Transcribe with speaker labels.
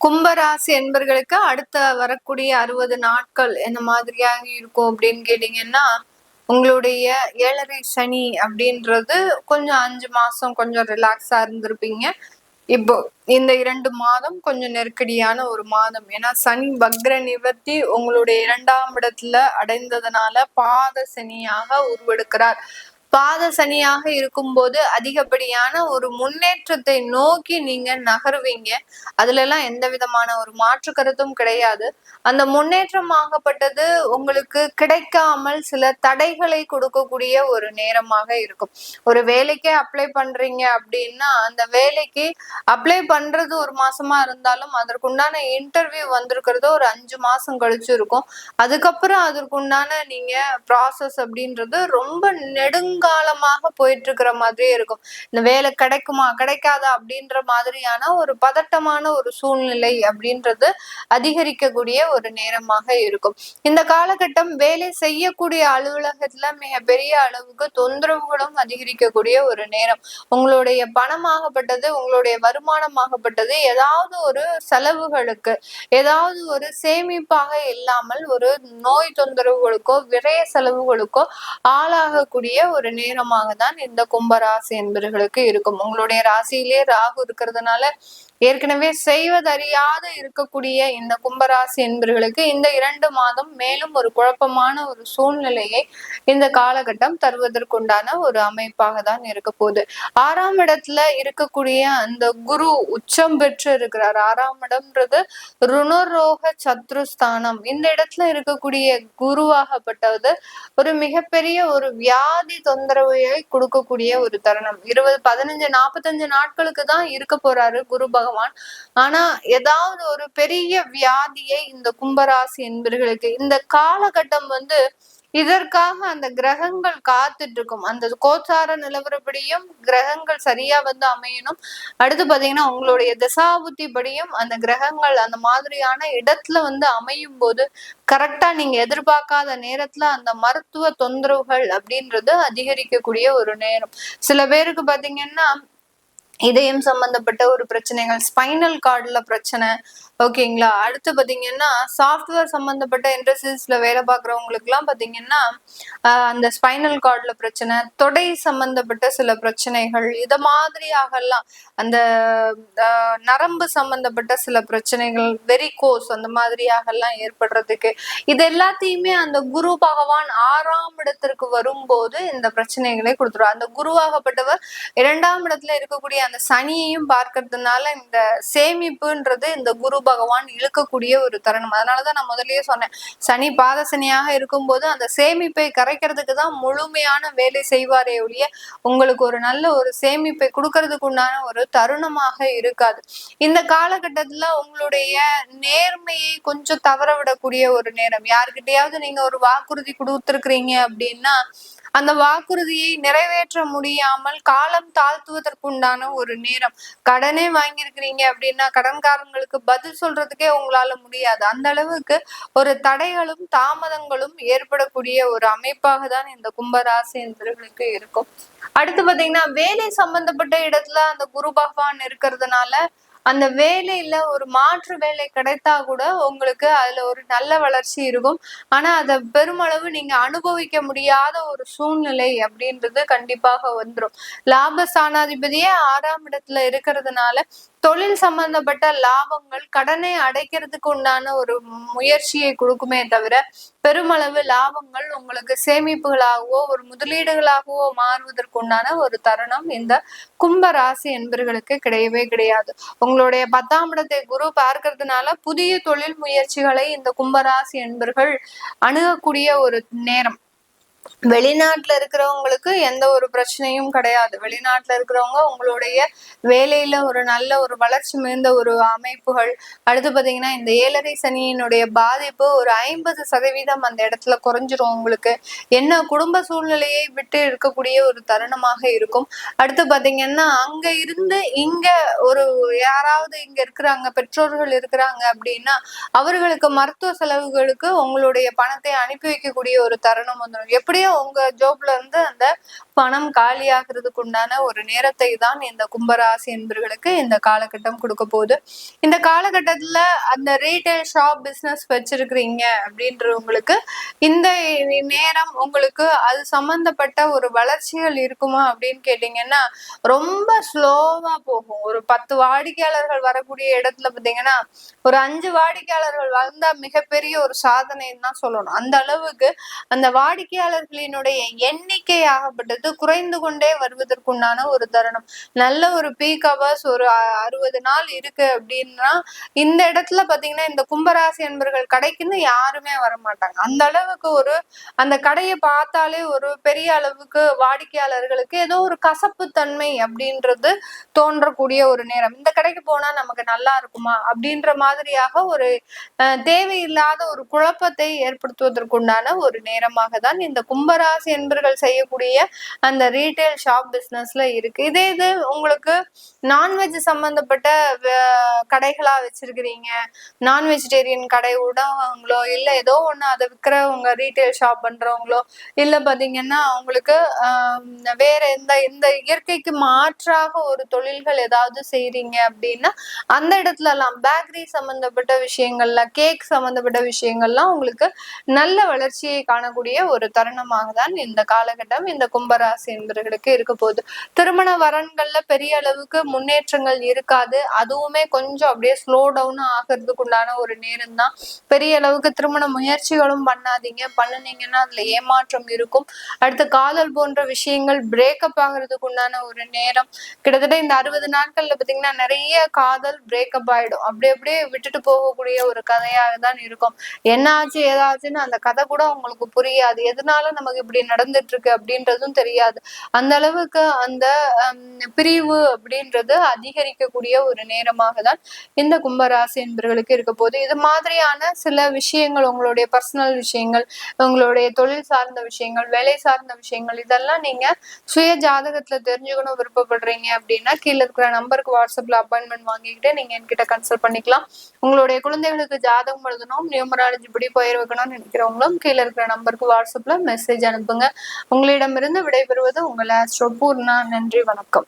Speaker 1: கும்பராசி என்பர்களுக்கு அடுத்த வரக்கூடிய அறுபது நாட்கள் என்ன மாதிரியாக இருக்கும் அப்படின்னு கேட்டீங்கன்னா உங்களுடைய ஏழரை சனி அப்படின்றது கொஞ்சம் அஞ்சு மாசம் கொஞ்சம் ரிலாக்ஸா இருந்திருப்பீங்க. இப்போ இந்த இரண்டு மாதம் கொஞ்சம் நெருக்கடியான ஒரு மாதம். ஏன்னா சனி வக்ர நிவர்த்தி உங்களுடைய இரண்டாம் இடத்துல அடைந்ததுனால பாத சனியாக உருவெடுக்கிறார். பாத சனியாக இருக்கும்போது அதிகப்படியான ஒரு முன்னேற்றத்தை நோக்கி நீங்க நகருவீங்க. அதுல எல்லாம் எந்த விதமான ஒரு மாற்று கருத்தும் கிடையாது. அந்த முன்னேற்றம் ஆகப்பட்டது உங்களுக்கு கிடைக்காமல் சில தடைகளை கொடுக்கக்கூடிய ஒரு நேரமாக இருக்கும். ஒரு வேலைக்கே அப்ளை பண்றீங்க அப்படின்னா அந்த வேலைக்கு அப்ளை பண்றது ஒரு மாசமா இருந்தாலும் அதற்குண்டான இன்டர்வியூ வந்திருக்கிறது ஒரு அஞ்சு மாசம் கழிச்சு இருக்கும். அதுக்கப்புறம் அதற்குண்டான நீங்க ப்ராசஸ் அப்படின்றது ரொம்ப நெடுங்க காலமாக போயிட்டு இருக்கிற மாதிரியே இருக்கும். இந்த வேலை கிடைக்குமா கிடைக்காதா அப்படின்ற மாதிரியான ஒரு பதட்டமான ஒரு சூழ்நிலை அப்படின்றது அதிகரிக்கக்கூடிய ஒரு நேரமாக இருக்கும். இந்த காலகட்டம் வேலை செய்யக்கூடிய அலுவலகத்துல மிகப்பெரிய அளவுக்கு தொந்தரவுகளும் அதிகரிக்கக்கூடிய ஒரு நேரம். உங்களுடைய பணமாகப்பட்டது உங்களுடைய வருமானமாகப்பட்டது ஏதாவது ஒரு செலவுகளுக்கு ஏதாவது ஒரு சேமிப்பாக இல்லாமல் ஒரு நோய் தொந்தரவுகளுக்கோ விரைய செலவுகளுக்கோ ஆளாகக்கூடிய ஒரு நேரமாக தான் இந்த கும்பராசி என்பவர்களுக்கு இருக்கும். உங்களுடைய ராசியிலே ராகு இருக்கிறதுனால ஏற்கனவே செய்வதறியாத இருக்கக்கூடிய இந்த கும்பராசி என்பர்களுக்கு இந்த இரண்டு மாதம் மேலும் ஒரு குழப்பமான ஒரு சூழ்நிலையை இந்த காலகட்டம் தருவதற்குண்டான ஒரு அமைப்பாக தான் இருக்க போகுது. ஆறாம் இடத்துல இருக்கக்கூடிய அந்த குரு உச்சம் பெற்று இருக்கிறார். ஆறாம் இடம்ன்றது ருணரோக சத்ருஸ்தானம். இந்த இடத்துல இருக்கக்கூடிய குருவாகப்பட்டது ஒரு மிகப்பெரிய ஒரு வியாதி தொந்தரவையை கொடுக்கக்கூடிய ஒரு தருணம். இருபது பதினஞ்சு நாற்பத்தஞ்சு நாட்களுக்கு தான் இருக்க போறாரு குரு பகவான். ஆனா ஏதாவது ஒரு பெரிய வியாதியை இந்த கும்பராசி என்பர்களுக்கு இந்த காலகட்டம் வந்து இதற்காக அந்த கிரகங்கள் காத்துட்டு இருக்கும் அந்த கோச்சார நிலவரப்படியும் கிரகங்கள் சரியா வந்து அமையணும். அடுத்து பாத்தீங்கன்னா உங்களுடைய தசாபுத்தி படியும் அந்த கிரகங்கள் அந்த மாதிரியான இடத்துல வந்து அமையும் போது கரெக்டா நீங்க எதிர்பார்க்காத நேரத்துல அந்த மருத்துவ தொந்தரவுகள் அப்படின்றது அதிகரிக்கக்கூடிய ஒரு நேரம். சில பேருக்கு பாத்தீங்கன்னா இதயம் சம்பந்தப்பட்ட ஒரு பிரச்சனைகள் ஸ்பைனல் கார்டுல பிரச்சனை. ஓகேங்களா அடுத்து பாத்தீங்கன்னா சாஃப்ட்வேர் சம்பந்தப்பட்ட இண்டஸ்ட்ரீஸ்ல வேலை பார்க்குறவங்களுக்கு எல்லாம் பாத்தீங்கன்னா அந்த ஸ்பைனல் கார்டுல பிரச்சனை தொடை சம்பந்தப்பட்ட சில பிரச்சனைகள் இத மாதிரியாகலாம் அந்த நரம்பு சம்பந்தப்பட்ட சில பிரச்சனைகள் வெரிகோஸ் அந்த மாதிரியாகலாம் ஏற்படுறதுக்கு. இது எல்லாத்தையுமே அந்த குரு பகவான் ஆறாம் இடத்திற்கு வரும்போது இந்த பிரச்சனைகளை கொடுத்துருவார். அந்த குருவாகப்பட்டவர் இரண்டாம் இடத்துல இருக்கக்கூடிய அந்த சனியையும் பார்க்கறதுனால இந்த சேமிப்புன்றது இந்த குரு பகவான் இழுக்கக்கூடிய ஒரு தருணம். அதனாலதான் நான் முதல்லயே சொன்னேன். சனி பாத சனியாக இருக்கும்போது அந்த சேமிப்பை கரைக்கிறதுக்கு தான் முழுமையான வேலை செய்வாரே ஒழிய உங்களுக்கு ஒரு நல்ல ஒரு சேமிப்பை கொடுக்கறதுக்கு உண்டான ஒரு தருணமாக இருக்காது. இந்த காலகட்டத்துல உங்களுடைய நேர்மையை கொஞ்சம் தவற விடக்கூடிய ஒரு நேரம். யாருக்கிட்டையாவது நீங்க ஒரு வாக்குறுதி கொடுத்துருக்குறீங்க அப்படின்னா அந்த வாக்குறுதியை நிறைவேற்ற முடியாமல் காலம் தாழ்த்துவதற்குண்டான ஒரு நேரம். கடனே வாங்கியிருக்கிறீங்க அப்படின்னா கடன்காரங்களுக்கு பதில் சொல்றதுக்கே உங்களால முடியாது. அந்த அளவுக்கு ஒரு தடைகளும் தாமதங்களும் ஏற்படக்கூடிய ஒரு அமைப்பாக தான் இந்த கும்பராசி என்பவர்களுக்கு இருக்கும். அடுத்து பாத்தீங்கன்னா வேலை சம்பந்தப்பட்ட இடத்துல அந்த குரு பகவான் இருக்கிறதுனால அந்த வேலையில ஒரு மாற்று வேலை கிடைத்தா கூட உங்களுக்கு அதுல ஒரு நல்ல வளர்ச்சி இருக்கும். ஆனா அதை பெருமளவு நீங்க அனுபவிக்க முடியாத ஒரு சூழ்நிலை அப்படின்றது கண்டிப்பாக வந்துடும் சாணாதிபதியே ஆறாம் இடத்துல இருக்கிறதுனால தொழில் சம்பந்தப்பட்ட லாபங்கள் கடனை அடைக்கிறதுக்கு உண்டான ஒரு முயற்சியை கொடுக்குமே தவிர பெருமளவு லாபங்கள் உங்களுக்கு சேமிப்புகளாகவோ ஒரு முதலீடுகளாகவோ மாறுவதற்கு உண்டான ஒரு தருணம் இந்த கும்ப ராசி என்பர்களுக்கு கிடையவே கிடையாது. உங்களுடைய பத்தாம் இடத்தை குரு பார்க்கறதுனால புதிய தொழில் முயற்சிகளை இந்த கும்பராசி என்பர்கள் அணுகக்கூடிய ஒரு நேரம். வெளிநாட்டுல இருக்கிறவங்களுக்கு எந்த ஒரு பிரச்சனையும் கிடையாது. வெளிநாட்டுல இருக்கிறவங்க உங்களுடைய வேலையில ஒரு நல்ல ஒரு வளர்ச்சி மிகுந்த ஒரு அமைப்புகள். அடுத்து பாத்தீங்கன்னா இந்த ஏழரை சனியினுடைய பாதிப்பு ஒரு ஐம்பது சதவீதம் அந்த இடத்துல குறைஞ்சிரும் உங்களுக்கு. என்ன குடும்ப சூழ்நிலையை விட்டு இருக்கக்கூடிய ஒரு தருணமாக இருக்கும். அடுத்து பாத்தீங்கன்னா அங்க இருந்து இங்க ஒரு யாராவது இங்க இருக்கிறாங்க பெற்றோர்கள் இருக்கிறாங்க அப்படின்னா அவர்களுக்கு மருத்துவ செலவுகளுக்கு உங்களுடைய பணத்தை அனுப்பி வைக்கக்கூடிய ஒரு தருணம் வந்துடும் எப்படி எப்படியோ உங்க ஜோப்ல இருந்து அந்த பணம் காலியாகிறதுக்கு உண்டான ஒரு நேரத்தை தான் இந்த கும்பராசி என்பர்களுக்கு இந்த காலகட்டம் கொடுக்க போகுது. இந்த காலகட்டத்துல அந்த ரீட்டைல் ஷாப் பிசினஸ் வச்சிருக்கிறீங்க அப்படின்றவங்களுக்கு இந்த நேரம் உங்களுக்கு அது சம்பந்தப்பட்ட ஒரு வளர்ச்சிகள் இருக்குமா அப்படின்னு கேட்டீங்கன்னா ரொம்ப ஸ்லோவா போகும். ஒரு பத்து வாடிக்கையாளர்கள் வரக்கூடிய இடத்துல பாத்தீங்கன்னா ஒரு அஞ்சு வாடிக்கையாளர்கள் வந்தா மிகப்பெரிய ஒரு சாதனைன்னு தான் சொல்லணும். அந்த அளவுக்கு அந்த வாடிக்கையாளர்களினுடைய எண்ணிக்கை ஆகப்பட்டது குறைந்து கொண்டே வருவதற்குண்டான ஒரு தருணம். நல்ல ஒரு பீக் அவர்ஸ் ஒரு அறுபது நாள் இருக்கு அப்படின்னா இந்த இடத்துல பாத்தீங்கன்னா இந்த கும்பராசி என்பர்கள் கடைக்குன்னு யாருமே வர மாட்டாங்க அந்த அளவுக்கு ஒரு அந்த கடையை பார்த்தாலே ஒரு பெரிய அளவுக்கு வாடிக்கையாளர்களுக்கு ஏதோ ஒரு கசப்பு தன்மை அப்படின்றது தோன்றக்கூடிய ஒரு நேரம். இந்த கடைக்கு போனா நமக்கு நல்லா இருக்குமா? அப்படின்ற மாதிரியாக ஒரு தேவையில்லாத ஒரு குழப்பத்தை ஏற்படுத்துவதற்குண்டான ஒரு நேரமாக தான் இந்த கும்பராசி என்பர்கள் செய்யக்கூடிய அந்த ரீட்டைல் ஷாப் பிஸ்னஸ்ல இருக்கு. இதே இது உங்களுக்கு நான்வெஜ் சம்பந்தப்பட்ட கடைகளா வச்சிருக்கிறீங்க. நான் வெஜிடேரியன் கடை உடவங்களோ இல்ல ஏதோ ஒண்ணு அதை விற்கிறவங்க ரீட்டைல் ஷாப் பண்றவங்களோ இல்ல பாத்தீங்கன்னா உங்களுக்கு வேற எந்த இந்த இயற்கைக்கு மாற்றாக ஒரு தொழில்கள் ஏதாவது செய்றீங்க அப்படின்னா அந்த இடத்துல எல்லாம் பேக்கரி சம்பந்தப்பட்ட விஷயங்கள்ல கேக் சம்பந்தப்பட்ட விஷயங்கள்லாம் உங்களுக்கு நல்ல வளர்ச்சியை காணக்கூடிய ஒரு தருணமாக தான் இந்த காலகட்டம் இந்த ராசி என்பவர்களுக்கு இருக்க போகுது. திருமண வரன்கள்ல பெரிய அளவுக்கு முன்னேற்றங்கள் இருக்காது. அதுவுமே கொஞ்சம் அப்படியே ஸ்லோ டவுன் ஆகிறதுக்கு உண்டான ஒரு நேரம் தான் பெரிய அளவுக்கு திருமண முயற்சிகளும் பண்ணாதீங்க. பண்ணுனீங்கன்னா அதுல ஏமாற்றம் இருக்கும். அடுத்து காதல் போன்ற விஷயங்கள் பிரேக்கப் ஆகிறதுக்கு உண்டான ஒரு நேரம். கிட்டத்தட்ட இந்த அறுபது நாட்கள்ல பாத்தீங்கன்னா நிறைய காதல் பிரேக்கப் ஆயிடும். அப்படி அப்படியே விட்டுட்டு போகக்கூடிய ஒரு கதையாக தான் இருக்கும். என்ன ஆச்சு ஏதாச்சுன்னு அந்த கதை கூட உங்களுக்கு புரியாது. எதனால நமக்கு இப்படி நடந்துட்டு இருக்கு அப்படின்றதும் தெரியாது அந்த அளவுக்கு அந்த பிரிவு அப்படின்றது அதிகரிக்கக்கூடிய ஒரு நேரமாக தான் இந்த கும்பராசி என்பவர்களுக்கு இருக்க போது இது மாதிரியான சில விஷயங்கள் உங்களுடைய பர்சனல் விஷயங்கள் உங்களுடைய தொழில் சார்ந்த விஷயங்கள் வேலை சார்ந்த விஷயங்கள் இதெல்லாம் நீங்க சுய ஜாதகத்துல தெரிஞ்சுக்கணும் விருப்பப்படுறீங்க அப்படின்னா கீழே இருக்கிற நம்பருக்கு வாட்ஸ்அப்ல அப்பாயின்மெண்ட் வாங்கிக்கிட்டு நீங்க என்கிட்ட கன்சல்ட் பண்ணிக்கலாம். உங்களுடைய குழந்தைகளுக்கு ஜாதகம் எழுதணும் நியூமராலஜி படி பயிர் வைக்கணும்னு நினைக்கிறவங்களும் கீழே இருக்கிற நம்பருக்கு வாட்ஸ்அப்ல மெசேஜ் அனுப்புங்க. உங்களிடமிருந்து விடைபெறுவது உங்களை ஆஸ்ட்ரோ பூர்ணா. நன்றி வணக்கம்.